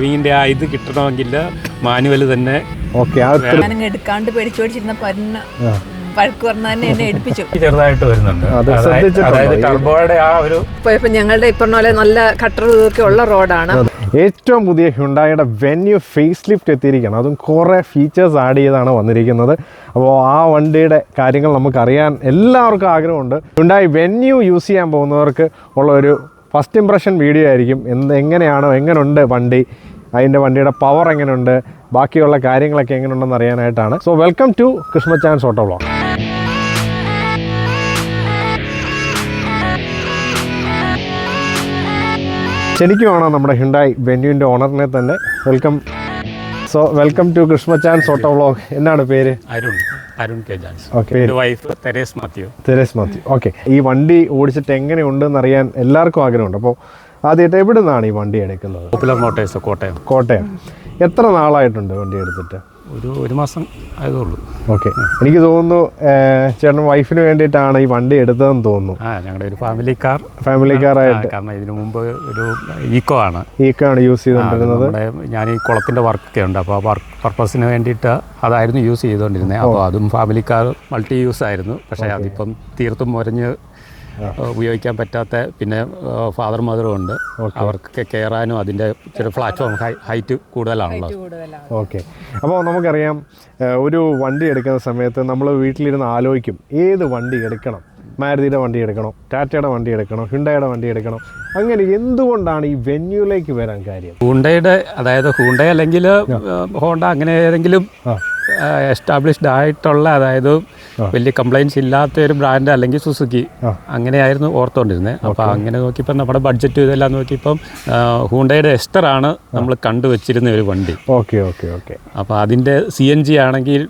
ഡ്രൈവിങ്ങിന്റെ ആ ഇത് കിട്ടണമെങ്കിൽ മാനുവൽ തന്നെ ഓക്കെ ആ ഒരു ഞാനങ്ങ് എടുക്കാണ്ട് പേടിച്ചു പേടിച്ചിരുന്നപ്പോ എന്നെ വഴക്ക് പറഞ്ഞ തന്നെ എന്നെ എടുപ്പിച്ചു ചെറുതായിട്ട് വരുന്നുണ്ട്. അതായത് ടർബോയുടെ ആ ഒരു ഞങ്ങളുടെ ഇപ്പറഞ്ഞ പോലെ നല്ല കട്ടർ ഇതൊക്കെ ഉള്ള റോഡാണ് ഏറ്റവും പുതിയ ഹ്യുണ്ടായുടെ വെന്യൂ ഫേസ് ലിഫ്റ്റ് എത്തിയിരിക്കുകയാണ്. അതും കുറേ ഫീച്ചേഴ്സ് ആഡ് ചെയ്താണ് വന്നിരിക്കുന്നത്. അപ്പോൾ ആ വണ്ടിയുടെ കാര്യങ്ങൾ നമുക്കറിയാൻ എല്ലാവർക്കും ആഗ്രഹമുണ്ട്. ഹ്യുണ്ടായി വെന്യൂ യൂസ് ചെയ്യാൻ പോകുന്നവർക്ക് ഉള്ള ഒരു ഫസ്റ്റ് ഇംപ്രഷൻ വീഡിയോ ആയിരിക്കും. എന്ത് എങ്ങനെയാണോ എങ്ങനെയുണ്ട് വണ്ടി? അതിന്റെ വണ്ടിയുടെ പവർ എങ്ങനെയുണ്ട് ബാക്കിയുള്ള കാര്യങ്ങളൊക്കെ എങ്ങനെയുണ്ടെന്ന് അറിയാനായിട്ടാണ്. So welcome to Krishna chance auto blog ശരിക്കുമാണോ നമ്മുടെ ഹിണ്ടായി വെന്യൂവിന്റെ ഓണറിനെ തന്നെ. Welcome so welcome to Krishna chance auto vlog എന്നാണ് പേര്? Arun. Arun K Jans wife Theres Mathew. Theres Mathew. Okay ഈ വണ്ടി ഓടിച്ചിട്ട് എങ്ങനെയുണ്ടെന്ന് അറിയാൻ എല്ലാവർക്കും ആഗ്രഹമുണ്ട്. അപ്പോൾ ആദ്യമായിട്ട് എവിടെ നിന്നാണ് ഈ വണ്ടി എടുക്കുന്നത്? Popular motors Kottayam. കോട്ടയം. എത്ര നാളായിട്ടുണ്ട് വണ്ടി എടുത്തിട്ട്? ഒരു ഒരു മാസം ആയതേ ഉള്ളൂ ഓക്കെ. എനിക്ക് തോന്നുന്നു ചേട്ടൻ വൈഫിന് വേണ്ടിയിട്ടാണ് ഈ വണ്ടി എടുത്തതെന്ന് തോന്നുന്നു. ആ ഞങ്ങളുടെ ഒരു ഫാമിലി കാർ ഫാമിലി കാർ ആയിട്ട്. കാരണം ഇതിനു മുമ്പ് ഒരു ഈക്കോ ആണ്. ഈക്കോ ആണ് യൂസ് ചെയ്തുകൊണ്ടിരുന്നത് ഞാൻ ഈ കുളത്തിന്റെ വർക്കൊക്കെ ഉണ്ട്. അപ്പോൾ ആ വർക്ക് പർപ്പസിന് വേണ്ടിയിട്ട് അതായിരുന്നു യൂസ് ചെയ്തുകൊണ്ടിരുന്നത് അപ്പോൾ അതും ഫാമിലി കാർ മൾട്ടി യൂസ് ആയിരുന്നു. പക്ഷേ അതിപ്പം തീർത്തും മുരഞ്ഞ് ഉപയോഗിക്കാൻ പറ്റാത്ത പിന്നെ ഫാദർ മദറും ഉണ്ട്. അവർക്കൊക്കെ കയറാനും അതിന്റെ ചില പ്ലാറ്റ്ഫോം ഹൈറ്റ് കൂടുതലാണല്ലോ. കൂടുതലാണ്. ഓക്കെ അപ്പോൾ നമുക്കറിയാം ഒരു വണ്ടി എടുക്കുന്ന സമയത്ത് നമ്മൾ വീട്ടിലിരുന്ന് ആലോചിക്കും ഏത് വണ്ടി എടുക്കണം? മാരുതിയുടെ വണ്ടി എടുക്കണം? ടാറ്റയുടെ വണ്ടി എടുക്കണം? ഹിണ്ടയുടെ വണ്ടി എടുക്കണം? അങ്ങനെ എന്തുകൊണ്ടാണ് ഈ വെന്യൂലേക്ക് വരാൻ കാര്യം? ഹൂണ്ടയുടെ അതായത് ഹൂണ്ട അല്ലെങ്കിൽ ഹോണ്ട അങ്ങനെ ഏതെങ്കിലും എസ്റ്റാബ്ലിഷ്ഡ് ആയിട്ടുള്ള അതായത് വലിയ കംപ്ലൈന്റ്സ് ഇല്ലാത്ത ഒരു ബ്രാൻഡ് അല്ലെങ്കിൽ സുസുക്കി അങ്ങനെയായിരുന്നു ഓർത്തുകൊണ്ടിരുന്നത് അപ്പോൾ അങ്ങനെ നോക്കിയപ്പോൾ നമ്മുടെ ബഡ്ജറ്റ് ഇതെല്ലാം നോക്കിയപ്പം ഹൂണ്ടയുടെ എസ്റ്റർ ആണ് നമ്മൾ കണ്ടുവച്ചിരുന്ന ഒരു വണ്ടി. Okay okay okay. അപ്പോൾ അതിന്റെ സി എൻ ജി ആണെങ്കിൽ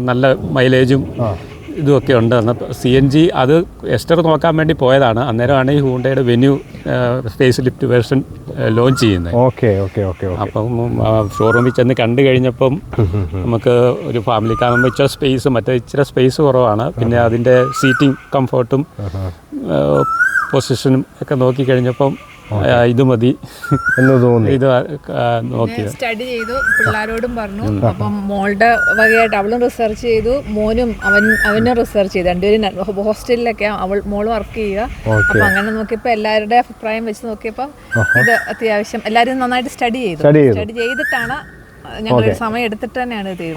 നല്ല മൈലേജും ഇതുമൊക്കെ ഉണ്ട് സി എൻ ജി അത് എസ്റ്റർ നോക്കാൻ വേണ്ടി പോയതാണ്. അന്നേരമാണ് ഈ ഹൂണ്ടയുടെ Venue facelift version launch ചെയ്യുന്നത്. ഓക്കെ ഓക്കെ ഓക്കെ അപ്പം ഷോറൂമിൽ ചെന്ന് കണ്ടു കഴിഞ്ഞപ്പം നമുക്ക് ഒരു ഫാമിലി കാണുമ്പോൾ ഇച്ചിരി സ്പേസ് മറ്റേ ഇച്ചിരി സ്പേസ് കുറവാണ്. പിന്നെ അതിന്റെ സീറ്റിംഗ് കംഫർട്ടും പൊസിഷനും ഒക്കെ നോക്കി കഴിഞ്ഞപ്പം ഇത് മതി. എന്ന് തോന്നി. ഇത് നോക്കി നോക്കിയത് സ്റ്റഡി ചെയ്തു. പിള്ളേരോടും പറഞ്ഞു. അപ്പം മോളുടെ വകയായിട്ട് അവളും റിസർച്ച് ചെയ്തു. മോനും അവൻ അവനും റിസർച്ച് ചെയ്തു. രണ്ടുപേരും ഹോസ്റ്റലിലൊക്കെ അവൾ മോൾ വർക്ക് ചെയ്യുക. അപ്പൊ അങ്ങനെ നോക്കിയപ്പോൾ എല്ലാവരുടെ അഭിപ്രായം വെച്ച് നോക്കിയപ്പോൾ ഇത് അത്യാവശ്യം എല്ലാവരും നന്നായിട്ട് സ്റ്റഡി ചെയ്തു. സ്റ്റഡി ചെയ്തിട്ടാണ്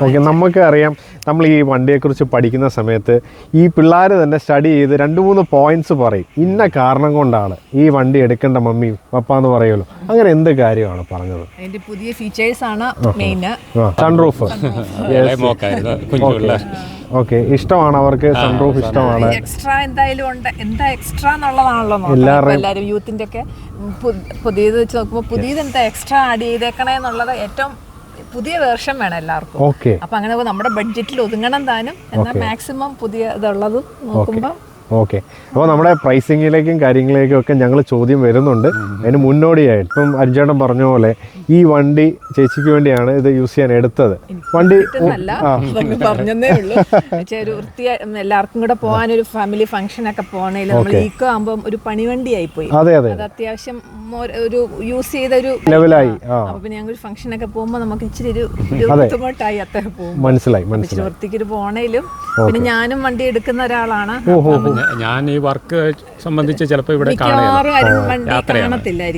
ഓക്കെ. നമുക്ക് അറിയാം നമ്മൾ ഈ വണ്ടിയെക്കുറിച്ച് പഠിക്കുന്ന സമയത്ത് ഈ പിള്ളേർ തന്നെ സ്റ്റഡി ചെയ്ത് രണ്ട് മൂന്ന് പോയിന്റ്സ് പറയും. ഇന്ന കാരണം കൊണ്ടാണ് ഈ വണ്ടി എടുക്കേണ്ട മമ്മി പപ്പ എന്ന് പറയുമല്ലോ. അങ്ങനെ എന്ത് കാര്യമാണ് പറഞ്ഞത്? അതിന്റെ പുതിയ ഫീച്ചേഴ്സ് ആണ് മെയിൻ സൺറൂഫ് ഓക്കെ. ഇഷ്ടമാണ് അവർക്ക് സൺറൂഫ് ഇഷ്ടമാണ്. എക്സ്ട്രാ എന്തായാലും ഉണ്ട്. എന്താ എക്സ്ട്രാ എന്നുള്ളതാണല്ലോ എല്ലാവരും യൂത്തിന്റെ ഒക്കെ പുതിയത് വെച്ച് നോക്കുമ്പോൾ പുതിയത് എന്താ എക്സ്ട്രാ ആഡ് ചെയ്തേക്കണേ എന്നുള്ളത് ഏറ്റവും പുതിയ വേർഷൻ വേണം എല്ലാവർക്കും. ഓക്കെ അപ്പൊ അങ്ങനെ നമ്മുടെ ബഡ്ജറ്റിൽ ഒതുങ്ങണം താനും. എന്നാൽ മാക്സിമം പുതിയ ഇതുള്ളതും നോക്കുമ്പോൾ ഓക്കെ. അപ്പോൾ നമ്മുടെ പ്രൈസിങ്ങിലേക്കും കാര്യങ്ങളിലേക്കും ഒക്കെ ഞങ്ങൾ ചോദ്യം വരുന്നുണ്ട്. അതിന് മുന്നോടിയായിട്ട് ഇപ്പം അരിഞ്ചേട്ടൻ പറഞ്ഞ പോലെ ഈ വണ്ടി ചേച്ചിക്ക് വേണ്ടിയാണ് ഇത് യൂസ് ചെയ്യാൻ എടുത്തത്. വണ്ടി നല്ല പറഞ്ഞതേ ഉള്ളൂ. പക്ഷേ ഒരു വൃത്തിയാ എല്ലാവർക്കും കൂടെ പോകാൻ ഒരു ഫാമിലി ഫംഗ്ഷൻ ഒക്കെ പോകണേൽ നമ്മൾ ഈക്കോ ആകുമ്പോൾ ഒരു പണിവണ്ടിയായി പോയി. അതെ അതെ. അത് അത്യാവശ്യം ഒരു യൂസ് ചെയ്ത ഒരു ലെവലായി അപ്പൊ ഞങ്ങൾ ഫംഗ്ഷൻ ഒക്കെ പോകുമ്പോൾ നമുക്ക് ഇച്ചിരി ഒരു ഒരു ബുദ്ധിമുട്ടായി അത്ര പോകും. മനസ്സിലായി മനസ്സിലായി. വൃത്തിക്ക് ഒരു പോണേലും പിന്നെ ഞാനും വണ്ടി എടുക്കുന്ന ഒരാളാണ്. ഞാൻ ഈ വർക്ക് സംബന്ധിച്ച് ചിലപ്പോൾ ഇവിടെ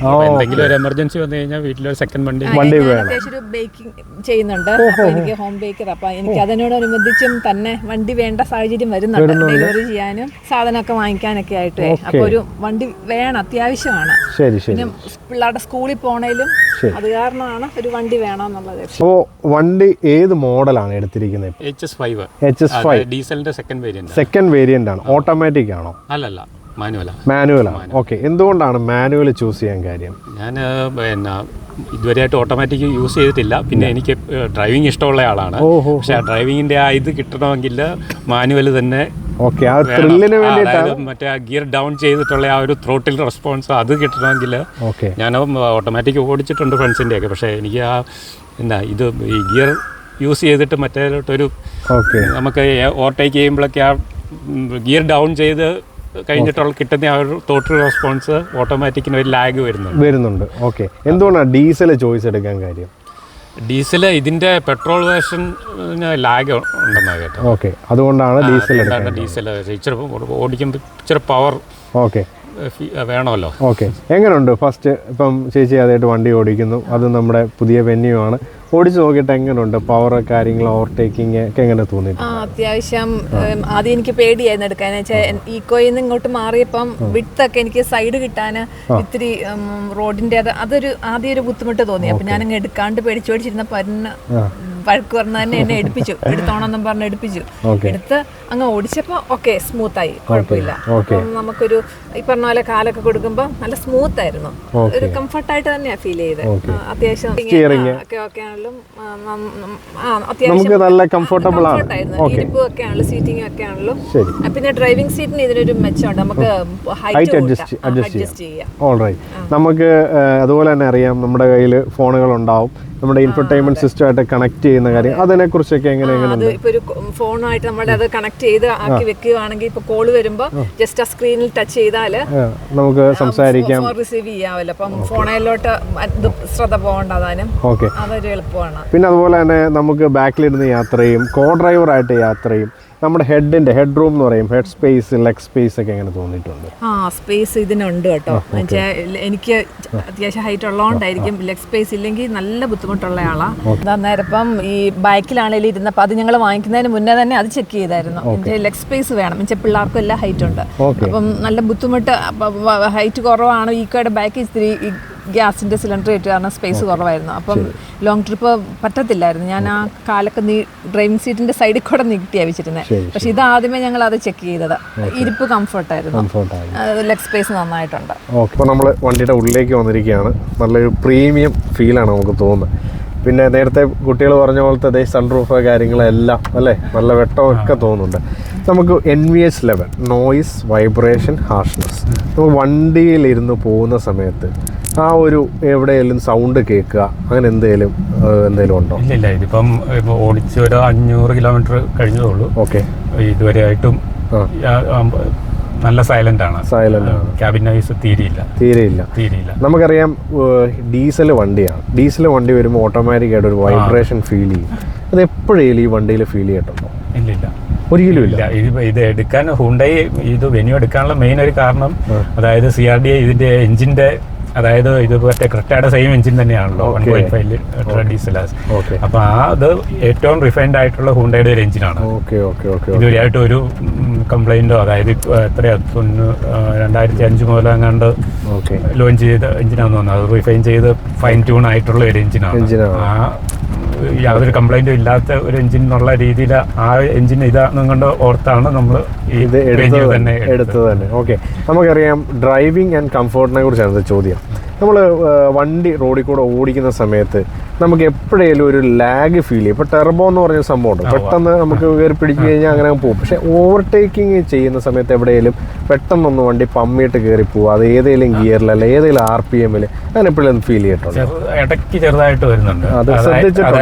അപ്പോൾ എന്തെങ്കിലും ഒരു എമർജൻസി വന്നു കഴിഞ്ഞാൽ വീട്ടിലൊരു സെക്കൻഡ് വണ്ടി വണ്ടി വേണം. അത്യാവശ്യം ബേക്കിംഗ് ചെയ്യുന്നുണ്ട്. എനിക്ക് ഹോം ബേക്കർ അപ്പൊ എനിക്ക് അതിനോടനുബന്ധിച്ചും തന്നെ വണ്ടി വേണ്ട സാഹചര്യം വരുന്നുണ്ട്. ഡെലിവറി ചെയ്യാനും സാധനമൊക്കെ വാങ്ങിക്കാനൊക്കെ ആയിട്ട്. അപ്പൊ ഒരു വണ്ടി വേണം അത്യാവശ്യമാണ്. ശരി ശരി. പിന്നെ പിള്ളേരുടെ സ്കൂളിൽ പോണേലും അത് കാരണമാണ് ഒരു വണ്ടി വേണമെന്നുള്ളത്. അപ്പോൾ വണ്ടി ഏത് മോഡലാണ് എടുത്തിരിക്കുന്നത് H S five H S five ഡീസലിന്റെ second variant second variant ആണ്. ഓട്ടോമാറ്റിക് ആണോ? അല്ലല്ല. മാനുവല. മാനുവൽ. ആണ് ഓക്കെ. എന്തുകൊണ്ടാണ് മാനുവൽ ചൂസ് ചെയ്യാൻ കാര്യം? ഞാൻ പിന്നെ ഇതുവരെയായിട്ട് ഓട്ടോമാറ്റിക് യൂസ് ചെയ്തിട്ടില്ല. പിന്നെ എനിക്ക് ഡ്രൈവിംഗ് ഇഷ്ടമുള്ള ആളാണ്. പക്ഷെ ആ ഡ്രൈവിങ്ങിന്റെ ആ ഇത് കിട്ടണമെങ്കിൽ മാനുവൽ തന്നെ മറ്റേ ആ ഗിയർ ഡൗൺ ചെയ്തിട്ടുള്ള ആ ഒരു ത്രോട്ടിൽ റെസ്പോൺസ് അത് കിട്ടണമെങ്കിൽ ഞാൻ ഓട്ടോമാറ്റിക് ഓടിച്ചിട്ടുണ്ട് ഫ്രണ്ട്സിന്റെ ഒക്കെ പക്ഷേ എനിക്ക് ആ എന്താ ഇത് ഈ ഗിയർ യൂസ് ചെയ്തിട്ട് മറ്റേലോട്ടൊരു ഒരു നമുക്ക് ഓവർടേക്ക് ചെയ്യുമ്പോഴൊക്കെ ആ ഗിയർ ഡൗൺ ചെയ്ത് കഴിഞ്ഞിട്ടുള്ള കിട്ടുന്ന ആ ഒരു ടോട്ടൽ റെസ്പോൺസ് ഓട്ടോമാറ്റിക്കിന് ഒരു ലാഗ് വരുന്നുണ്ട്. വരുന്നുണ്ട്. ഓക്കെ എന്തുകൊണ്ടാണ് ഡീസൽ ചോയ്സ് എടുക്കാൻ കാര്യം? ഡീസൽ ഇതിന്റെ പെട്രോൾ വേർഷൻ ലാഗ് ഉണ്ടെന്നാണ് കേട്ടോ ഓക്കെ അതുകൊണ്ടാണ് ഡീസൽ ഡീസൽ ഇച്ചിരി ഓടിക്കുമ്പോൾ ഇച്ചിരി പവർ ഓക്കെ വേണമല്ലോ. ഓക്കെ എങ്ങനെയുണ്ട് ഫസ്റ്റ് ഇപ്പം ചേച്ചി അതായിട്ട് വണ്ടി ഓടിക്കുന്നു. അത് നമ്മുടെ പുതിയ വെന്യൂ ആണ്. ഓടിച്ച് നോക്കിയിട്ട് എങ്ങനെയുണ്ട് പവർ കാര്യങ്ങൾ ഓവർടേക്കിംഗ് ഒക്കെ എങ്ങനെ തോന്നി ആ അത്യാവശ്യം ആദ്യം എനിക്ക് പേടിയായിരുന്നു എടുക്കാൻ വെച്ചാൽ ഈക്കോയിൽ നിന്ന് ഇങ്ങോട്ട് മാറിയപ്പം വിട്ടൊക്കെ എനിക്ക് സൈഡ് കിട്ടാൻ ഇത്തിരി റോഡിന്റെ അത് അതൊരു ആദ്യം ഒരു ബുദ്ധിമുട്ട് തോന്നി. അപ്പൊ ഞാനങ്ങ് എടുക്കാണ്ട് പേടിച്ചു പേടിച്ചിരുന്നപ്പോ അതിന് വഴക്ക് പറഞ്ഞ തന്നെ എന്നെ എടുപ്പിച്ചു. എടുത്തോണെന്നും പറഞ്ഞ് എടുപ്പിച്ചു. എടുത്ത് അങ്ങ് ഓടിച്ചപ്പോ ഓക്കെ സ്മൂത്ത് ആയി. കുഴപ്പമില്ല. നമുക്കൊരു ഈ പറഞ്ഞ പോലെ കാലൊക്കെ കൊടുക്കുമ്പോൾ നല്ല സ്മൂത്ത് ആയിരുന്നു. ഒരു കംഫർട്ടായിട്ട് തന്നെയാ ഫീൽ ചെയ്ത് ആ, അത്യാവശ്യം ഒക്കെ ഒക്കെ ആണെങ്കിലും നമുക്ക് നല്ല കംഫർട്ടബിൾ ആണ്. സീറ്റിംഗ് ഒക്കെ ആണല്ലോ. പിന്നെ ഡ്രൈവിംഗ് സീറ്റിന് ഇതിനൊരു മെച്ചമുണ്ട്. നമുക്ക് ഹൈറ്റ് അഡ്ജസ്റ്റ് അഡ്ജസ്റ്റ് ചെയ്യാം. ഓൾറൈറ്റ് നമുക്ക് അതുപോലെ തന്നെ അറിയാം നമ്മുടെ കയ്യിൽ ഫോണുകൾ ഉണ്ടാവും. നമ്മുടെ ഇൻഫർടൈൻമെന്റ് സിസ്റ്റമായിട്ട് കണക്ട് ചെയ്യുന്ന കാര്യം. അതിനെക്കുറിച്ചൊക്കെ എങ്ങനെ അത് ഇപ്പൊ ഒരു അത് കണക്ട് ചെയ്ത് ആക്കി വെക്കുകയാണെങ്കിൽ ഇപ്പൊ കോൾ വരുമ്പോ ജസ്റ്റ് ആ സ്ക്രീനിൽ ടച്ച് ചെയ്താൽ നമുക്ക് സംസാരിക്കാം. റിസീവ് ചെയ്യാമല്ലോ അപ്പം ഫോണിലോട്ട് ശ്രദ്ധ പോകണ്ട അതാനും ഓക്കെ. അതൊരു എളുപ്പമാണ്. പിന്നെ അതുപോലെ തന്നെ നമുക്ക് ബാക്കിലിരുന്ന് യാത്രയും ചെയ്യും. കോ ഡ്രൈവറായിട്ട് യാത്ര ചെയ്യും. നമ്മുടെ ഹെഡിന്റെ ഹെഡ് റൂം എന്ന് പറയും ഹെഡ് സ്പേസ് ലെഗ് സ്പേസ് ഒക്കെ എങ്ങനെ തോന്നിയിട്ടുണ്ട്. ആ സ്പേസ് ഇതിനുണ്ട് കേട്ടോ. എനിക്ക് അത്യാവശ്യം ഹൈറ്റ് ഉള്ളതുകൊണ്ടായിരിക്കും ലെഗ് സ്പേസ് ഇല്ലെങ്കിൽ നല്ല ബുദ്ധിമുട്ടുള്ള ആളാ അന്നേരം ഇപ്പം ഈ ബൈക്കിലാണെങ്കിലും ഇരുന്നപ്പോൾ അത് ഞങ്ങൾ വാങ്ങിക്കുന്നതിന് മുന്നേ തന്നെ അത് ചെക്ക് ചെയ്തായിരുന്നു. എന്റെ ലെഗ് സ്പേസ് വേണം. എന്നുവെച്ചാൽ പിള്ളേർക്കും എല്ലാം ഹൈറ്റ് ഉണ്ട്. അപ്പം നല്ല ബുദ്ധിമുട്ട് ഹൈറ്റ് കുറവാണ്. ഈ കയുടെ ബാക്ക് ഇത്തിരി ഈ ഗ്യാസിന്റെ സിലിണ്ടർ ഇട്ട് കാരണം സ്പേസ് കുറവായിരുന്നു. അപ്പം ലോങ് ട്രിപ്പ് പറ്റത്തില്ലായിരുന്നു. ഞാൻ ആ കാലൊക്കെ നീ ഡ്രൈവിംഗ് സീറ്റിന്റെ സൈഡിൽ കൂടെ നീട്ടിയാ വെച്ചിരുന്നത് പക്ഷെ ഇത് ആദ്യമേ ഞങ്ങൾ അത് ചെക്ക് ചെയ്തത് ഇരിപ്പ് കംഫർട്ടായിരുന്നു കംഫർട്ടായി ലെഗ് സ്പേസ് നന്നായിട്ടുണ്ട്. ഓക്കെ ഇപ്പോൾ നമ്മൾ വണ്ടിയുടെ ഉള്ളിലേക്ക് വന്നിരിക്കുകയാണ്. നല്ലൊരു പ്രീമിയം ഫീലാണ് നമുക്ക് തോന്നുന്നത്. പിന്നെ നേരത്തെ കുട്ടികൾ പറഞ്ഞ പോലത്തെ അതേ സൺറൂഫ് കാര്യങ്ങളെല്ലാം അല്ലേ? നല്ല വെട്ടമൊക്കെ തോന്നുന്നുണ്ട്. നമുക്ക് N V S level noise vibration harshness നമുക്ക് വണ്ടിയിലിരുന്ന് പോകുന്ന സമയത്ത് ആ ഒരു എവിടെയെങ്കിലും സൗണ്ട് കേൾക്കുക അങ്ങനെ എന്തെങ്കിലും എന്തെങ്കിലും ഉണ്ടോ? ഇല്ല ഇല്ല. ഇതിപ്പം ഇപ്പോൾ ഓടിച്ച് ഒരു അഞ്ഞൂറ് കിലോമീറ്റർ കഴിഞ്ഞതേ ഉള്ളൂ. ഓക്കെ ഇതുവരെയായിട്ടും നല്ല സൈലന്റ് ആണ്. സൈലന്റ് ക്യാബിൻ നോയ്സ് തീരെയില്ല. തീരെയില്ല. തീരെയില്ല. നമുക്കറിയാം ഡീസൽ വണ്ടിയാണ്. ഡീസൽ വണ്ടി വരുമ്പോൾ ഓട്ടോമാറ്റിക് ആയിട്ട് ഒരു വൈബ്രേഷൻ ഫീൽ ചെയ്യും. അത് എപ്പോഴേലും ഈ വണ്ടിയിൽ ഫീൽ ചെയ്തിട്ടുണ്ടോ ഇല്ല ഇല്ല ഒരിക്കലും ഇല്ല. ഇല്ല. ഇത് ഇത് എടുക്കാൻ ഹുണ്ടായി ഇത് വെന്യൂ എടുക്കാനുള്ള മെയിൻ ഒരു കാരണം അതായത് സി ആർ ഡി ഇതിന്റെ എഞ്ചിന്റെ അതായത് ഇത് മറ്റേ ക്രിട്ടയുടെ സെയിം എഞ്ചിൻ തന്നെയാണല്ലോ വൺ. പോയിന്റ് അപ്പൊ ആ അത് ഏറ്റവും റിഫൈൻഡ് ആയിട്ടുള്ള ഹുണ്ടയുടെ ഒരു എഞ്ചിനാണ് ഇതുവരെയായിട്ട് ഒരു കംപ്ലൈന്റോ അതായത് എത്ര എത്രയാ രണ്ടായിരത്തി അഞ്ച് മുതൽ അങ്ങാണ്ട് ലോഞ്ച് ചെയ്ത എഞ്ചിനാന്ന് തോന്നുന്നത് അത് റിഫൈൻ ചെയ്ത് ഫൈൻ ട്യൂൺ ആയിട്ടുള്ള ഒരു എഞ്ചിനാണ്. ആ യാതൊരു കംപ്ലൈന്റും ഇല്ലാത്ത ഒരു എഞ്ചിൻ എന്നുള്ള രീതിയിൽ ആ എഞ്ചിൻ ഇതാണെന്നും കൊണ്ട് ഓർത്താണ് നമ്മൾ ഇത് എടുത്തത് തന്നെ. എടുത്തത്. തന്നെ. ഓക്കെ നമുക്കറിയാം ഡ്രൈവിംഗ് ആൻഡ് കംഫോർട്ടിനെ കുറിച്ചാണ് ചോദ്യം. നമ്മൾ വണ്ടി റോഡിൽ കൂടെ ഓടിക്കുന്ന സമയത്ത് നമുക്ക് എപ്പോഴേലും ഒരു ലാഗ് ഫീൽ ചെയ്യും. ഇപ്പോൾ ടെർബോ എന്ന് പറഞ്ഞ സംഭവമുണ്ട് പെട്ടെന്ന് നമുക്ക് കയറി പിടിച്ചു കഴിഞ്ഞാൽ അങ്ങനെ പോകും. പക്ഷേ ഓവർടേക്കിംഗ് ചെയ്യുന്ന സമയത്ത് എവിടെയെങ്കിലും പെട്ടെന്നൊന്ന് വണ്ടി പമ്മിയിട്ട് കയറി പോകും അത് ഏതെങ്കിലും ഗിയറിൽ അല്ല ഏതെങ്കിലും ആർ പി എമ്മിൽ അങ്ങനെ എപ്പോഴും ഫീൽ ചെയ്തിട്ടുണ്ട്? ഇടയ്ക്ക് ചെറുതായിട്ട് വരുന്നുണ്ട്. അത് ശ്രദ്ധിച്ചിട്ടുണ്ടോ?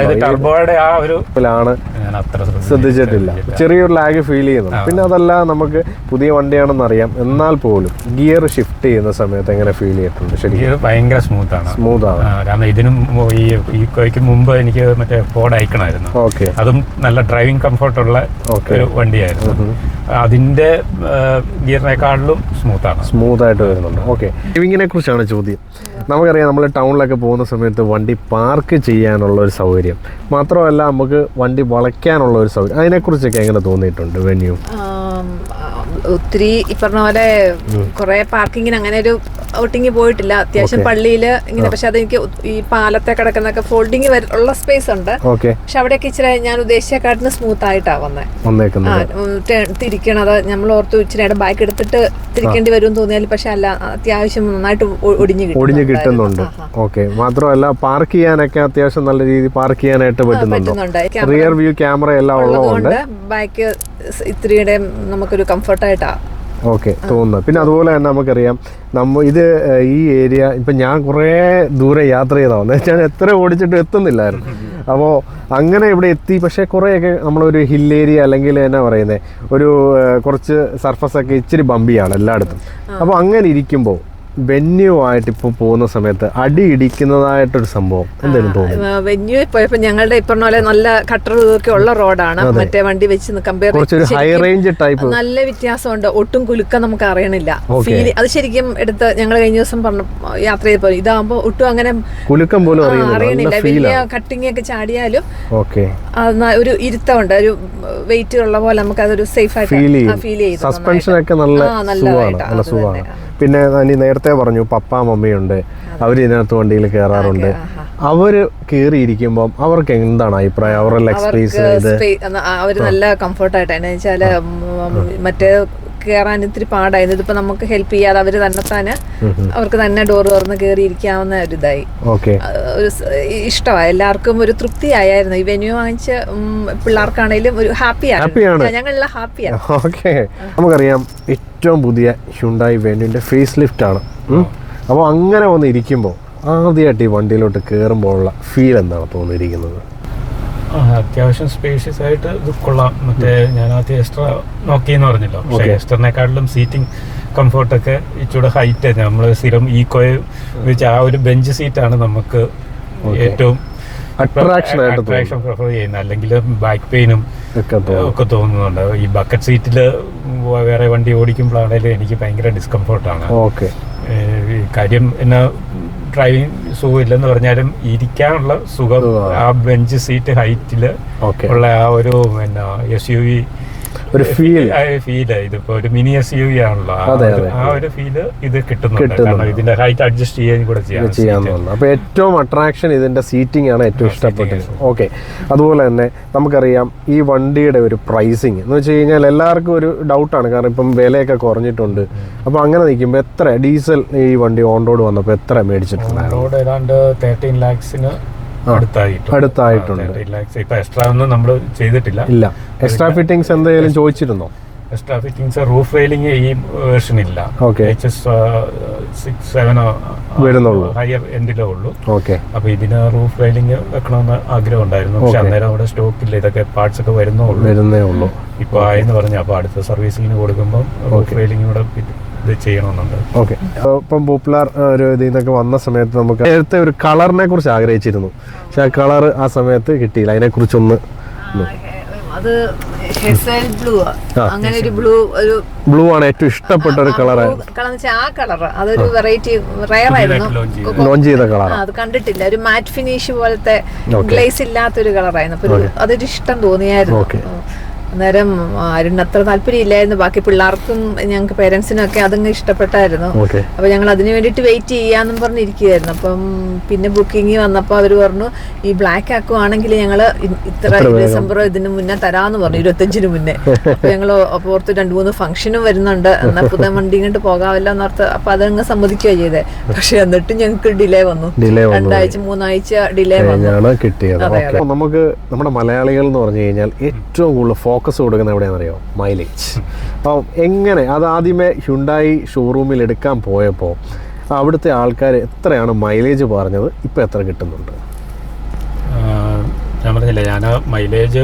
ശ്രദ്ധിച്ചിട്ടില്ല. ചെറിയൊരു ലാഗ് ഫീൽ ചെയ്യുന്നു. പിന്നെ അതല്ല നമുക്ക് പുതിയ വണ്ടിയാണെന്ന് അറിയാം. എന്നാൽ പോലും ഗിയർ ഷിഫ്റ്റ് ചെയ്യുന്ന സമയത്ത് എങ്ങനെ ഫീൽ ചെയ്തിട്ടുണ്ട്? ശരിക്കും. ഭയങ്കര സ്മൂത്താണ് ആണ്. സ്മൂത്ത് ആണ്. ആ, കാരണം ഇതിനും ഈ ഈ കോയ്ക്ക് മുമ്പ് എനിക്ക് മറ്റേ ഫോർഡ് അയക്കണമായിരുന്നു. അതും നല്ല ഡ്രൈവിംഗ് കംഫർട്ടുള്ള. ഒരു വണ്ടിയായിരുന്നു. അതിന്റെ ഗിയറിനെക്കാളിലും സ്മൂത്താണ്. സ്മൂത്ത് ആയിട്ട് വരുന്നുണ്ട്. ഓക്കെ. ഡ്രൈവിങ്ങിനെ കുറിച്ചാണ് ചോദ്യം. നമുക്കറിയാം നമ്മൾ ടൗണിലൊക്കെ പോകുന്ന സമയത്ത് വണ്ടി പാർക്ക് ചെയ്യാനുള്ള ഒരു സൗകര്യം. മാത്രമല്ല നമുക്ക് വണ്ടി വളയ്ക്കാനുള്ള ഒരു സൗകര്യം. അതിനെക്കുറിച്ചൊക്കെ എങ്ങനെ തോന്നിയിട്ടുണ്ട് വെന്യൂ? ഒത്തിരി ഈ പറഞ്ഞ പോലെ കുറെ പാർക്കിങ്ങിന് അങ്ങനെ ഒരു ഔട്ടിങ് പോയിട്ടില്ല. അത്യാവശ്യം പള്ളിയിൽ ഇങ്ങനെ പക്ഷെ അതെനിക്ക് എനിക്ക് ഈ പാലത്തെ കിടക്കുന്നൊക്കെ ഫോൾഡിങ് ഉള്ള സ്പേസ് ഉണ്ട്. പക്ഷെ അവിടെയൊക്കെ ഇച്ചിരി ഞാൻ ഉദ്ദേശിച്ചേക്കാട്ടിന് സ്മൂത്ത് ആയിട്ടാ വന്നത് ടേ- തിരിക്കണത് നമ്മൾ ഓർത്ത് ഇച്ചിരി ബാക്ക് എടുത്തിട്ട് തിരിക്കേണ്ടി വരും തോന്നിയാൽ പക്ഷെ അല്ല അത്യാവശ്യം നന്നായിട്ട് ഒടിഞ്ഞു ഒടിഞ്ഞു. കിട്ടുന്നുണ്ട്. ഓക്കെ മാത്രമല്ല പാർക്ക് ചെയ്യാനൊക്കെ അത്യാവശ്യം നല്ല രീതിയിൽ പാർക്ക് ചെയ്യാനായിട്ട് പറ്റുന്നുണ്ടോ? റിയർ വ്യൂ ക്യാമറ എല്ലാം ഉള്ളതുകൊണ്ട് ബാക്ക് ഇത്തിരിയുടെ നമുക്കൊരു കംഫർട്ടായിട്ടാ ഓക്കെ തോന്നുന്നു. പിന്നെ അതുപോലെ തന്നെ നമുക്കറിയാം നമ്മ ഇത് ഈ ഏരിയ ഇപ്പം ഞാൻ കുറേ ദൂരെ യാത്ര വന്നത് ഞാൻ എത്ര ഓടിച്ചിട്ട് എത്തുന്നില്ലായിരുന്നു. അപ്പോൾ അങ്ങനെ ഇവിടെ എത്തി പക്ഷേ കുറേയൊക്കെ നമ്മളൊരു ഹിൽ ഏരിയ അല്ലെങ്കിൽ എന്നാ പറയുന്നത് ഒരു കുറച്ച് സർഫസ് ഒക്കെ ഇച്ചിരി ബമ്പിയാണ് എല്ലായിടത്തും. അപ്പോൾ അങ്ങനെ ഇരിക്കുമ്പോൾ വെന്യൂ ആയിട്ട് ഇപ്പോൾ പോകുന്ന സമയത്ത് അടി ഇടിക്കുന്നതായിട്ടൊരു സംഭവം എന്തെങ്കിലും തോന്നുന്നു? വെന്യൂ പോയപ്പോ ഞങ്ങളുടെ പോലെ നല്ല കട്ടർ ഒക്കെ ഉള്ള റോഡാണ്. മറ്റേ വണ്ടി വെച്ച് കമ്പയർ ഹൈ റേഞ്ച് ടൈപ്പ് നല്ല വ്യത്യാസമുണ്ട്. ഒട്ടും കുലുക്കം നമുക്ക് അറിയണില്ല. ഫീൽ അത് ശരിക്കും എടുത്ത് ഞങ്ങൾ കഴിഞ്ഞ ദിവസം പറഞ്ഞു യാത്ര ചെയ്തപ്പോൾ ഇതാകുമ്പോ ഒട്ടും അങ്ങനെ കുലുക്കം പോലും അറിയണില്ല. വലിയ കട്ടിങ് ഒക്കെ ചാടിയാലും ഒരു ഇരുത്തമുണ്ട്. ഒരു വെയിറ്റ് ഉള്ള പോലെ നമുക്ക് അതൊരു സേഫ് ആയിട്ട് ഫീൽ ചെയ്യും. സസ്പെൻഷൻ ഒക്കെ നല്ല. സുഖമാണ്. പിന്നെ നീ നേരത്തെ പറഞ്ഞു പപ്പ മമ്മിയുണ്ട്. അവർ ഇതിനകത്ത് വണ്ടിയിൽ കയറാറുണ്ട് അവർ കയറിയിരിക്കുമ്പം അവർക്ക് എന്താണ് അഭിപ്രായം? അവരുടെ എക്സ്പീരിയൻസ് അവർ നല്ല കംഫർട്ടായിട്ട് എന്ന് മറ്റേ കയറാൻ ഇത്തിരി പാടായിരുന്നു. ഇതിപ്പോ നമുക്ക് ഹെൽപ്പ് ചെയ്യാതെ അവർ തന്നെത്താന് അവർക്ക് തന്നെ ഡോർ തുറന്ന് കയറി ഇരിക്കാവുന്ന ഒരു ഇതായി. ഒരു ഇഷ്ടമായി എല്ലാവർക്കും ഒരു തൃപ്തി ആയായിരുന്നു ഈ വെന്യൂ വാങ്ങിച്ച് പിള്ളേർക്കാണെങ്കിലും പിള്ളേർക്കാണേലും ഒരു ഹാപ്പിയാണ്. ഞങ്ങളെല്ലാം ഹാപ്പിയാണ്. ഓക്കെ നമുക്കറിയാം ഏറ്റവും പുതിയ ഹ്യുണ്ടായി വെന്യൂന്റെ ഫേസ് ലിഫ്റ്റ് ആണ് അപ്പോൾ അങ്ങനെ വന്ന് ഇരിക്കുമ്പോൾ ആദ്യമായിട്ട് ഈ വണ്ടിയിലോട്ട് കയറുമ്പോഴുള്ള ഫീൽ എന്താണ് തോന്നിയിരിക്കുന്നത്? അത്യാവശ്യം സ്പേഷ്യസ് ആയിട്ട് ഇത് കൊള്ളാം. മറ്റേ ഞാൻ ആദ്യം എക്സ്ട്രാ നോക്കിയെന്ന് പറഞ്ഞല്ലോ. പക്ഷേ എക്സ്ട്രനെക്കാട്ടിലും സീറ്റിംഗ് കംഫർട്ടൊക്കെ ഇച്ചൂടെ ഹൈറ്റ് നമ്മൾ സ്ഥിരം ഈക്കോയെ വെച്ച് ആ ഒരു ബെഞ്ച് സീറ്റാണ് നമുക്ക് ഏറ്റവും അട്രാക്ഷൻ പ്രിഫർ ചെയ്യുന്നത്. അല്ലെങ്കിൽ ബാക്ക് പെയിനും ഒക്കെ തോന്നുന്നുണ്ട്. ഈ ബക്കറ്റ് സീറ്റിൽ വേറെ വണ്ടി ഓടിക്കുമ്പോഴാണേലും എനിക്ക് ഭയങ്കര ഡിസ്കംഫർട്ടാണ് കാര്യം എന്നാ ഡ്രൈവിംഗ് സുഖമില്ലെന്ന് പറഞ്ഞാലും ഇരിക്കാനുള്ള സുഖം ആ ബെഞ്ച് സീറ്റ് ഹൈറ്റിൽ ഉള്ള ആ ഒരു പിന്നെ എസ് യു വി ഒരു ഫീൽ ഫീൽ ഇതിപ്പോ ഒരു മിനി എസ് യു വി ആണല്ലോ. ആ അതെ, ഒരു- അതെ. ആ ഒരു ഫീൽ ഇത് കിട്ടുന്നുണ്ട്. ഇതിന്റെ ഹൈറ്റ് അഡ്ജസ്റ്റ് ചെയ്യാൻ കൂടെ ചെയ്യാം ചെയ്യാൻ അപ്പൊ ഏറ്റവും അട്രാക്ഷൻ ഇതിന്റെ സീറ്റിംഗ് ആണ് ഏറ്റവും ഇഷ്ടപ്പെട്ടത്. ഓക്കെ അതുപോലെ തന്നെ നമുക്കറിയാം ഈ വണ്ടിയുടെ ഒരു പ്രൈസിങ് എന്ന് വെച്ച് കഴിഞ്ഞാൽ എല്ലാവർക്കും ഒരു ഡൗട്ടാണ് കാരണം ഇപ്പം വിലയൊക്കെ കുറഞ്ഞിട്ടുണ്ട്. അപ്പൊ അങ്ങനെ നിൽക്കുമ്പോൾ എത്ര ഡീസൽ ഈ വണ്ടി ഓൺ റോഡ് വന്നപ്പോൾ എത്ര മേടിച്ചിട്ടുണ്ടായിരുന്നു? അടുത്തായിട്ടുണ്ട്. ഇപ്പൊ എക്സ്ട്രാ ഒന്നും നമ്മൾ ചെയ്തിട്ടില്ല. ഇല്ല. എക്സ്ട്രാ ഫിറ്റിംഗ്സ് എന്തെങ്കിലും ചോദിച്ചിരുന്നോ? എക്സ്ട്രാ ഫിറ്റിംഗ്സ് റൂഫ് റെയിലിംഗ് ഈ വേർഷൻ ഇല്ല. എച്ച് എസ് സിക്സ് സെവനോ വരുന്നുള്ളൂ. ഹയർ എൻഡിലേ ഉള്ളൂ. ഓക്കെ അപ്പൊ ഇതിന് റൂഫ് റെയിലിംഗ് വെക്കണമെന്ന് ആഗ്രഹം ഉണ്ടായിരുന്നു പക്ഷെ. അന്നേരം അവിടെ സ്റ്റോക്ക് ഇല്ല. ഇതൊക്കെ പാർട്സ് ഒക്കെ വരുന്നേ ഉള്ളൂ. വരുന്നേ ഉള്ളൂ. ഇപ്പൊ ആയെന്ന് പറഞ്ഞു അപ്പൊ അടുത്ത സർവീസിങ്ങിന് കൊടുക്കുമ്പോൾ റൂഫ് റെയിലിംഗ് കൂടെ ഇത് ചെയ്യണമെന്നുണ്ട്. ഓക്കെ. ഇപ്പം പോപ്പുലർ ഒരു ഇതിൽ നിന്നൊക്കെ വന്ന സമയത്ത് നമുക്ക് നേരത്തെ ഒരു കളറിനെ കുറിച്ച് ആഗ്രഹിച്ചിരുന്നു. പക്ഷെ ആ കളർ ആ സമയത്ത് കിട്ടിയില്ല. അതിനെ കുറിച്ചൊന്ന് അത് ഹെസൽ ബ്ലൂ. അങ്ങനെ ഒരു ബ്ലൂ ഒരു ബ്ലൂ ആണ് ഏറ്റവും ഇഷ്ടപ്പെട്ട ഒരു കളർ കളർ ആ കളർ അതൊരു വെറൈറ്റി റയർ ആയിരുന്നു. ലോഞ്ച് ചെയ്ത കളർ അത് കണ്ടിട്ടില്ല. ഒരു മാറ്റ് ഫിനിഷ് പോലത്തെ. ഗ്ലേസ് ഇല്ലാത്തൊരു കളറായിരുന്നു. അപ്പൊ അതൊരു ഇഷ്ടം തോന്നിയായിരുന്നു. അന്നേരം അരുണ് അത്ര താല്പര്യം ഇല്ലായിരുന്നു ബാക്കി പിള്ളേർക്കും ഞങ്ങൾക്ക് പേരൻസിനും ഒക്കെ അതങ്ങ് ഇഷ്ടപ്പെട്ടായിരുന്നു. അപ്പൊ ഞങ്ങൾ അതിന് വേണ്ടിയിട്ട് വെയിറ്റ് ചെയ്യാന്നും പറഞ്ഞിരിക്കുകയായിരുന്നു അപ്പം പിന്നെ ബുക്കിംഗ് വന്നപ്പോൾ അവർ പറഞ്ഞു ഈ ബ്ലാക്ക് ആക്കുവാണെങ്കിൽ ഞങ്ങൾ ഇത്ര ഡിസംബർ ഇതിന് മുന്നേ തരാന്ന് പറഞ്ഞു. ഇരുപത്തഞ്ചിന് മുന്നേ. അപ്പൊ ഞങ്ങൾ ഓർത്ത് രണ്ട് മൂന്ന് ഫംഗ്ഷനും വരുന്നുണ്ട്. എന്നാൽ പുതിയ വണ്ടി ഇങ്ങോട്ട് പോകാമല്ലോ എന്നോർത്ത് അപ്പൊ അതങ്ങ് സമ്മതിക്കുക ചെയ്തേ. പക്ഷെ എന്നിട്ടും ഞങ്ങൾക്ക് ഡിലേ വന്നു. രണ്ടാഴ്ച മൂന്നാഴ്ച ഡിലേ വന്നു. നമുക്ക് നമ്മുടെ മലയാളികൾ എന്ന് പറഞ്ഞു കഴിഞ്ഞാൽ ഏറ്റവും കൂടുതൽ ഫോക്കസ് കൊടുക്കുന്ന എവിടെയാണെന്നറിയോ? മൈലേജ് അപ്പം എങ്ങനെ അത് ആദ്യമേ ഹ്യുണ്ടായി ഷോറൂമിൽ എടുക്കാൻ പോയപ്പോൾ അവിടുത്തെ ആൾക്കാർ എത്രയാണ് മൈലേജ് പറഞ്ഞത്? ഇപ്പം എത്ര കിട്ടുന്നുണ്ട്? ഞാൻ പറഞ്ഞില്ല ഞാൻ മൈലേജ്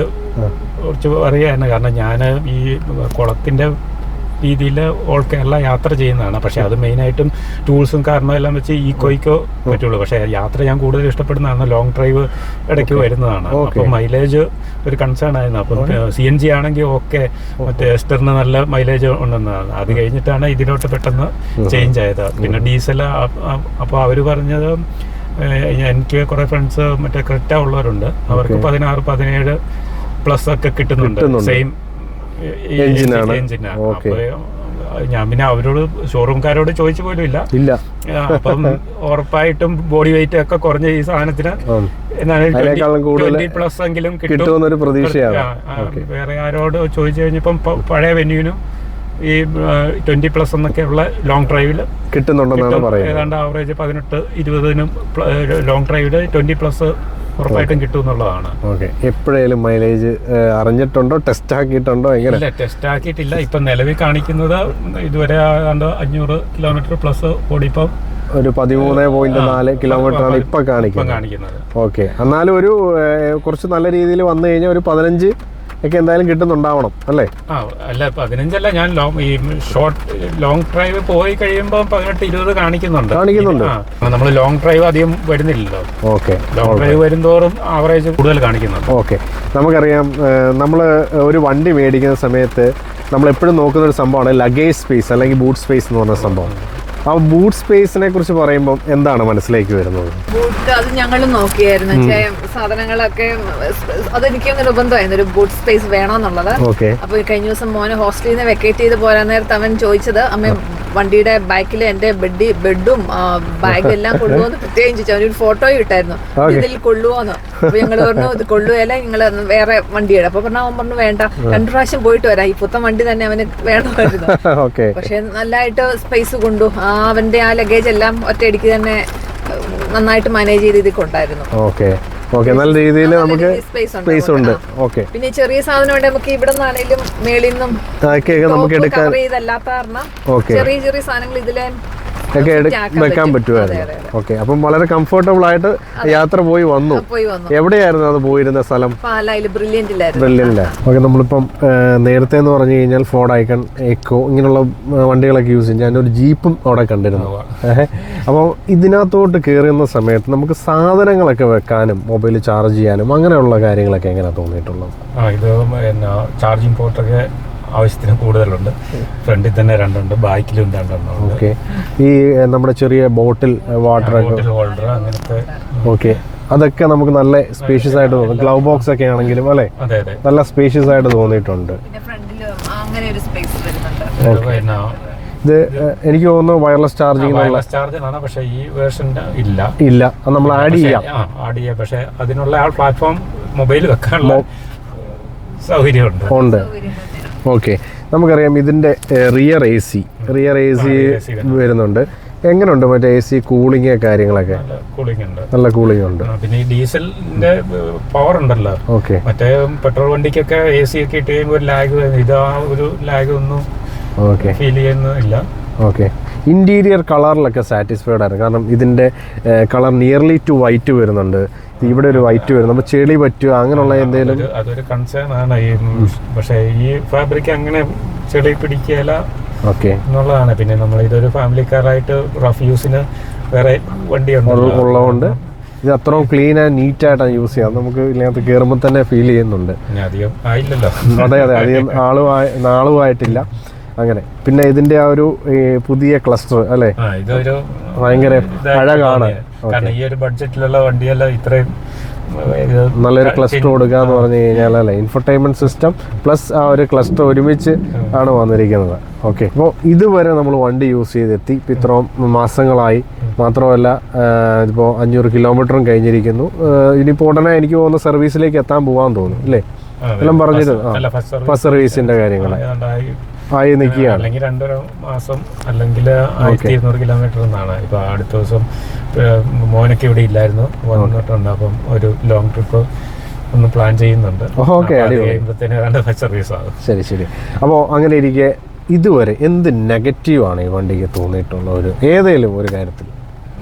കുറച്ച് അറിയാമായിരുന്നു കാരണം ഞാൻ ഈ കുളത്തിന്റെ രീതിയിൽ ഓൾ കേരള യാത്ര ചെയ്യുന്നതാണ്. പക്ഷെ അത് മെയിനായിട്ടും ടൂൾസും കാരണം എല്ലാം വെച്ച് ഈക്കോയ്ക്കോ പറ്റുള്ളൂ. പക്ഷെ യാത്ര ഞാൻ കൂടുതൽ ഇഷ്ടപ്പെടുന്നതാണ് ലോങ് ഡ്രൈവ് ഇടയ്ക്ക് വരുന്നതാണ്. അപ്പോൾ മൈലേജ് ഒരു കൺസേൺ ആയിരുന്നു. അപ്പം സി എൻ ജി ആണെങ്കിൽ ഓക്കെ മറ്റേ എസ്റ്ററിന് നല്ല മൈലേജ് ഉണ്ടെന്നാണ് അത് കഴിഞ്ഞിട്ടാണ് ഇതിലോട്ട് പെട്ടെന്ന് ചേഞ്ച് ആയത്. പിന്നെ ഡീസൽ അപ്പോൾ അവർ പറഞ്ഞത് എനിക്ക് കുറെ ഫ്രണ്ട്സ് മറ്റേ ക്രിറ്റ ഉള്ളവരുണ്ട്. അവർക്ക് പതിനാറ് പതിനേഴ് പ്ലസ് ഒക്കെ കിട്ടുന്നുണ്ട്. സെയിം എഞ്ചിനാണ് ഞാൻ പിന്നെ അവരോട് ഷോറൂംകാരോട് ചോദിച്ചു പോലും ഇല്ല. ഇല്ല. അപ്പം ഉറപ്പായിട്ടും ബോഡി വെയിറ്റ് ഒക്കെ കുറഞ്ഞ ഈ സാധനത്തിന്. അതിനേക്കാളും പ്ലസ് എങ്കിലും കിട്ടും. കിട്ടുമെന്നൊരു പ്രതീക്ഷയാണ്. വേറെ ആരോട് ചോദിച്ചു കഴിഞ്ഞപ്പം പഴയ വെന്യൂവിനും ഈ ട്വന്റി പ്ലസ് എന്നൊക്കെയുള്ള ലോങ് ഡ്രൈവിൽ കിട്ടുന്നുണ്ടെന്നാണ് പറയുന്നത്. ഏതാണ്ട് ആവറേജ് പതിനെട്ട് ഇരുപതിനും ലോങ് ഡ്രൈവിൽ ട്വന്റി പ്ലസ് ഉറപ്പായിട്ടും കിട്ടും എന്നുള്ളതാണ് ഓക്കെ. എപ്പോഴേലും മൈലേജ് അറിഞ്ഞിട്ടുണ്ടോ ടെസ്റ്റ് ആക്കിയിട്ടുണ്ടോ എങ്ങനെ? ഇല്ല ടെസ്റ്റ് ആക്കിയിട്ടില്ല ഇപ്പൊ നിലവിൽ കാണിക്കുന്നത് ഇതുവരെ ഏതാണ്ട് അഞ്ഞൂറ് കിലോമീറ്റർ പ്ലസ് ഓടിപ്പം ഒരു പതിമൂന്ന് പോയിന്റ് നാല് കിലോമീറ്റർ ആണ് ഇപ്പൊ കാണിക്കുന്നത്. ഓക്കെ. എന്നാലും ഒരു കുറച്ച് നല്ല രീതിയിൽ വന്നു കഴിഞ്ഞാൽ ഒരു പതിനഞ്ച് ഒക്കെ എന്തായാലും കിട്ടുന്നുണ്ടാവണം അല്ലേ? ആ അല്ല പതിനഞ്ചല്ല ഞാൻ ലോങ് ഈ ഷോർട്ട് ലോങ് ഡ്രൈവ് പോയി കഴിയുമ്പോൾ പതിനെട്ട് ഇരുപത് കാണിക്കുന്നുണ്ട്. കാണിക്കുന്നുണ്ട്? നമ്മൾ ലോങ് ഡ്രൈവ് അധികം വരുന്നില്ലല്ലോ. ഓക്കെ ലോങ് ഡ്രൈവ് വരുന്തോറും ആവറേജ് കൂടുതൽ കാണിക്കുന്നുണ്ട്. ഓക്കെ. നമുക്കറിയാം നമ്മൾ ഒരു വണ്ടി മേടിക്കുന്ന സമയത്ത് നമ്മൾ എപ്പോഴും നോക്കുന്ന ഒരു സംഭവമാണ് ലഗേജ് സ്പേസ് അല്ലെങ്കിൽ ബൂട്ട് സ്പേസ് എന്ന് പറഞ്ഞ സംഭവം. ആ ബൂട്ട് സ്പേസിനെ കുറിച്ച് പറയുമ്പോൾ എന്താണ് മനസ്സിലേക്ക് വരുന്നത്? ബൂട്ട് അത് ഞങ്ങൾ നോക്കിയായിരുന്നു. സാധനങ്ങളൊക്കെ അതെനിക്ക് നിർബന്ധമായിരുന്നു. ഒരു ബൂട്ട് സ്പേസ് വേണമെന്നുള്ളത് അപ്പൊ കഴിഞ്ഞ ദിവസം മോനെ ഹോസ്റ്റലിൽ നിന്ന് വെക്കേറ്റ് ചെയ്ത് പോരാൻ നേരത്ത് അവൻ ചോദിച്ചത് അമ്മ വണ്ടിയുടെ ബാക്കിൽ എന്റെ ബെഡ് ബെഡും ബാഗും എല്ലാം കൊള്ളുവോന്ന് പ്രത്യേകം ചോദിച്ചു അവനൊരു ഫോട്ടോ ഇട്ടായിരുന്നു. ഇതിൽ കൊള്ളുവോന്ന്. അപ്പൊ ഞങ്ങൾ പറഞ്ഞു ഇത് കൊള്ളുകയല്ല നിങ്ങൾ വേറെ വണ്ടിയുടെ. അപ്പൊ പറഞ്ഞു അവൻ പറഞ്ഞു വേണ്ട. രണ്ടു പ്രാവശ്യം പോയിട്ട് വരാം. ഈ പുത്തൻ വണ്ടി തന്നെ അവന് വേണമായിരുന്നു. പക്ഷെ നല്ലതായിട്ട് സ്പേസ് കൊണ്ടു. ആ അവന്റെ ആ ലഗേജ് എല്ലാം ഒറ്റയടിക്ക് തന്നെ നന്നായിട്ട് മാനേജ് ചെയ്ത് ഇതിൽ കൊണ്ടായിരുന്നു ഓക്കെ നല്ല രീതിയിൽ നമുക്ക് സ്പേസ് ഉണ്ട് ഓക്കെ പിന്നെ ചെറിയ സാധനം ഉണ്ട് നമുക്ക് ഇവിടെ നിന്നാണെങ്കിലും മേളിൽ നിന്നും നമുക്ക് എടുക്കാൻ ചെറിയ ചെറിയ സാധനങ്ങൾ ഇതിലെ ഒക്കെ വെക്കാൻ പറ്റും. പറ്റുമായിരുന്നു. ഓക്കെ അപ്പം വളരെ കംഫർട്ടബിൾ ആയിട്ട് യാത്ര പോയി വന്നു. പോയി വന്നു. എവിടെയായിരുന്നു അത് പോയിരുന്ന സ്ഥലം? പാലായിൽ ബ്രില്യന്റിലായിരുന്നു ബ്രില്യന്റ് ഓക്കെ നമ്മളിപ്പം നേരത്തെ എന്ന് പറഞ്ഞു കഴിഞ്ഞാൽ ഫോർഡ് ഐക്കൺ എക്കോ ഇങ്ങനെയുള്ള വണ്ടികളൊക്കെ യൂസ് ചെയ്യും. ഞാനൊരു ജീപ്പും അവിടെ കണ്ടിരുന്നു. അപ്പോൾ ഇതിനകത്തോട്ട് കയറുന്ന സമയത്ത് നമുക്ക് സാധനങ്ങളൊക്കെ വെക്കാനും മൊബൈൽ ചാർജ് ചെയ്യാനും അങ്ങനെയുള്ള കാര്യങ്ങളൊക്കെ എങ്ങനെയാണ് തോന്നിയിട്ടുള്ളത്? ആ ഇത് ചാർജിങ് പോർട്ടൊക്കെ ആവശ്യത്തിന് കൂടുതലുണ്ട്. ഫ്രണ്ടിൽ തന്നെ രണ്ടുണ്ട് ബാക്കിലും രണ്ടെണ്ണം ഓക്കെ. ഈ നമ്മുടെ ചെറിയ ബോട്ടിൽ വാട്ടർ ബോട്ടിൽ ഹോൾഡർ അങ്ങനത്തെ ഓക്കെ. അതൊക്കെ നമുക്ക് നല്ല സ്പേഷ്യസ് ആയിട്ട് തോന്നും. ഗ്ലൗ ബോക്സ് ഒക്കെ ആണെങ്കിലും അല്ലേ? അതെ അതെ. നല്ല സ്പേഷ്യസ് ആയിട്ട് തോന്നിയിട്ടുണ്ട്. ഇത് എനിക്ക് തോന്നുന്നു വയർലെസ് ചാർജിങ് വയർലെസ് ചാർജറാണ് പക്ഷേ ഈ വേർഷൻ ഇല്ല. ഇല്ല. അത് നമ്മൾ ആഡ് ചെയ്യാം. ആഡ് ചെയ്യാം. പക്ഷേ അതിനുള്ള ആ പ്ലാറ്റ്ഫോം മൊബൈൽ വെക്കാനുള്ള സൗകര്യമുണ്ട്. ഉണ്ട്. ഓക്കെ. നമുക്കറിയാം ഇതിന്റെ rear A C rear A C വരുന്നുണ്ട്. എങ്ങനെയുണ്ട് മറ്റേ എ സി കൂളിങ് കാര്യങ്ങളൊക്കെ? നല്ല കൂളിംഗ് ഉണ്ട്. കൂളിംഗ് പിന്നെ ഈ ഡീസലിന്റെ പവർ ഉണ്ടല്ലോ. ഓക്കെ. മറ്റേ പെട്രോൾ വണ്ടിക്കൊക്കെ എ സി ഒക്കെ ഇട്ട് കഴിയുമ്പോൾ ഒരു ലാഗ് ഇത് ആ ഒരു ലാഗ് ഒന്നും ഓക്കെ. ഫീൽ ചെയ്യുന്നില്ല ഓക്കെ. ഇന്റീരിയർ കളറിലൊക്കെ സാറ്റിസ്ഫൈഡ് ആയിരുന്നു കാരണം ഇതിന്റെ കളർ നിയർലി ടു വൈറ്റ് വരുന്നുണ്ട്. ഇവിടെ ഒരു വൈറ്റ് വരും നമ്മൾ ചെളി പറ്റുക അങ്ങനെയുള്ള എന്തെങ്കിലും? അതൊരു- അതൊരു കൺസേൺ ആണ് ഈ പക്ഷേ ഈ ഫാബ്രിക് അങ്ങനെ ചെളി പിടിക്കല ഓക്കെ. എന്നുള്ളതാണ്. പിന്നെ നമ്മൾ ഇതൊരു ഫാമിലി കാറായിട്ട് റഫ് യൂസിന് വേറെ വണ്ടി ഉള്ളതുകൊണ്ട് ഇത് അത്രയും ക്ലീൻ ആൻഡ് നീറ്റ് ആയിട്ടാണ് യൂസ് ചെയ്യാം നമുക്ക് ഇതിനകത്ത് കയറുമ്പോൾ തന്നെ ഫീൽ ചെയ്യുന്നുണ്ട്. അധികം ആയില്ലല്ലോ. അതെ അതെ. അധികം ആളുമായി നാളുമായിട്ടില്ല അങ്ങനെ. പിന്നെ ഇതിന്റെ ആ ഒരു പുതിയ ക്ലസ്റ്റർ അല്ലേ? ഇതൊരു ഭയങ്കര അഴകാണ് കാരണം ഈ ഒരു ബഡ്ജറ്റിലുള്ള വണ്ടിയല്ല ഇത്രയും ഇത് നല്ലൊരു ക്ലസ്റ്റർ കൊടുക്കുക എന്ന് പറഞ്ഞു കഴിഞ്ഞാൽ അല്ലേ? ഇൻഫർടൈൻമെന്റ് സിസ്റ്റം പ്ലസ് ആ ഒരു ക്ലസ്റ്റർ ഒരുമിച്ച് ആണ് വന്നിരിക്കുന്നത്. ഓക്കെ അപ്പോൾ ഇതുവരെ നമ്മൾ വണ്ടി യൂസ് ചെയ്തെത്തി. ഇപ്പം ഇത്രയും മാസങ്ങളായി. മാത്രമല്ല ഇപ്പോൾ അഞ്ഞൂറ് കിലോമീറ്ററും കഴിഞ്ഞിരിക്കുന്നു. ഇനിയിപ്പോൾ ഉടനെ എനിക്ക് തോന്നുന്ന സർവീസിലേക്ക് എത്താൻ പോകാൻ തോന്നുന്നു അല്ലേ? എല്ലാം പറഞ്ഞിരുന്നു ആ. ഫസ്റ്റ് സർവീസ് സർവീസിന്റെ കാര്യങ്ങളെ. ആയി നിൽക്കുകയാണ്. അല്ലെങ്കിൽ രണ്ടര മാസം അല്ലെങ്കിൽ ആയിരത്തി ഇരുന്നൂറ് കിലോമീറ്റർ എന്നാണ്. ഇപ്പൊ അടുത്ത ദിവസം മോനൊക്കെ ഇവിടെ ഇല്ലായിരുന്നു. വന്നിട്ടുണ്ട് അപ്പം ഒരു ലോങ് ട്രിപ്പ് ഒന്ന് പ്ലാൻ ചെയ്യുന്നുണ്ട്. ശരി ശരി. അപ്പോൾ അങ്ങനെ ഇരിക്കെ ഇതുവരെ എന്ത് നെഗറ്റീവാണ് ഈ വണ്ടിക്ക് തോന്നിയിട്ടുള്ള ഒരു ഏതെങ്കിലും ഒരു കാര്യത്തിൽ?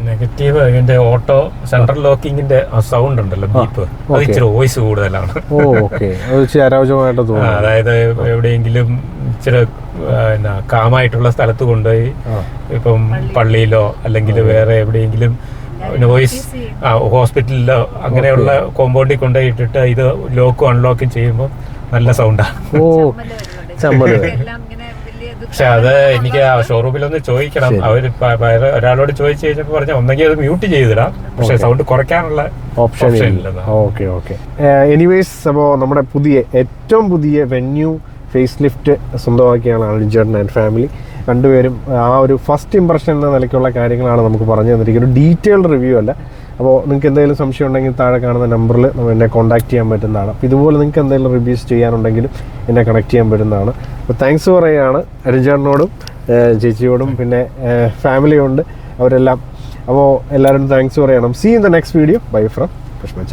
നെഗറ്റീവ് ഇതിന്റെ ഓട്ടോ സെൻട്രൽ ലോക്കിങ്ങിന്റെ സൗണ്ട് ഉണ്ടല്ലോ ബീപ്പ് അത്. ഇച്ചിരി വോയിസ് കൂടുതലാണ്. അതായത് എവിടെയെങ്കിലും ഇച്ചിരി എന്നാ കാമായിട്ടുള്ള സ്ഥലത്ത് കൊണ്ടുപോയി. ഇപ്പം പള്ളിയിലോ? അല്ലെങ്കിൽ വേറെ എവിടെയെങ്കിലും വോയിസ് ആ ഹോസ്പിറ്റലിലോ അങ്ങനെയുള്ള കോമ്പൗണ്ടിൽ കൊണ്ടുപോയി ഇട്ടിട്ട് ഇത് ലോക്കും അൺലോക്കും ചെയ്യുമ്പോൾ നല്ല സൗണ്ടാണ് പക്ഷെ അത് എനിക്ക് ആ ഷോറൂമിലൊന്ന് ചോദിക്കണം. അവർ ഒരാളോട് ചോദിച്ചു കഴിഞ്ഞപ്പോൾ പറഞ്ഞാൽ ഒന്നെങ്കിൽ അത് മ്യൂട്ട് ചെയ്തിടാം. പക്ഷെ സൗണ്ട് കുറയ്ക്കാനുള്ള ഓപ്ഷൻ ഇല്ല. Okay okay. എനിവേസ് അപ്പോൾ നമ്മുടെ പുതിയ ഏറ്റവും പുതിയ വെന്യൂ ഫേസ് ലിഫ്റ്റ് സ്വന്തമാക്കിയാണ് അളിഞ്ചേട്ടൻ ആൻഡ് ഫാമിലി രണ്ടുപേരും ആ ഒരു ഫസ്റ്റ് ഇമ്പ്രഷൻ എന്ന നിലയ്ക്കുള്ള കാര്യങ്ങളാണ് നമുക്ക് പറഞ്ഞു തന്നിരിക്കുന്നത് ഡീറ്റെയിൽഡ് റിവ്യൂ അല്ല. അപ്പോൾ നിങ്ങൾക്ക് എന്തെങ്കിലും സംശയം ഉണ്ടെങ്കിൽ താഴെ കാണുന്ന നമ്പറിൽ എന്നെ കോൺടാക്ട് ചെയ്യാൻ പറ്റുന്നതാണ്. അപ്പോൾ ഇതുപോലെ നിങ്ങൾക്ക് എന്തെങ്കിലും റിവ്യൂസ് ചെയ്യാനുണ്ടെങ്കിലും എന്നെ കണക്ട് ചെയ്യാൻ പറ്റുന്നതാണ്. അപ്പോൾ താങ്ക്സ് പറയുകയാണ് അരിഞ്ചേട്ടനോടും ഏഹ് ചേച്ചിയോടും പിന്നെ ഫാമിലിയുണ്ട് അവരെല്ലാം. അപ്പോൾ എല്ലാവരും താങ്ക്സ് പറയണം. See in the next video bye from കശ്മച്ച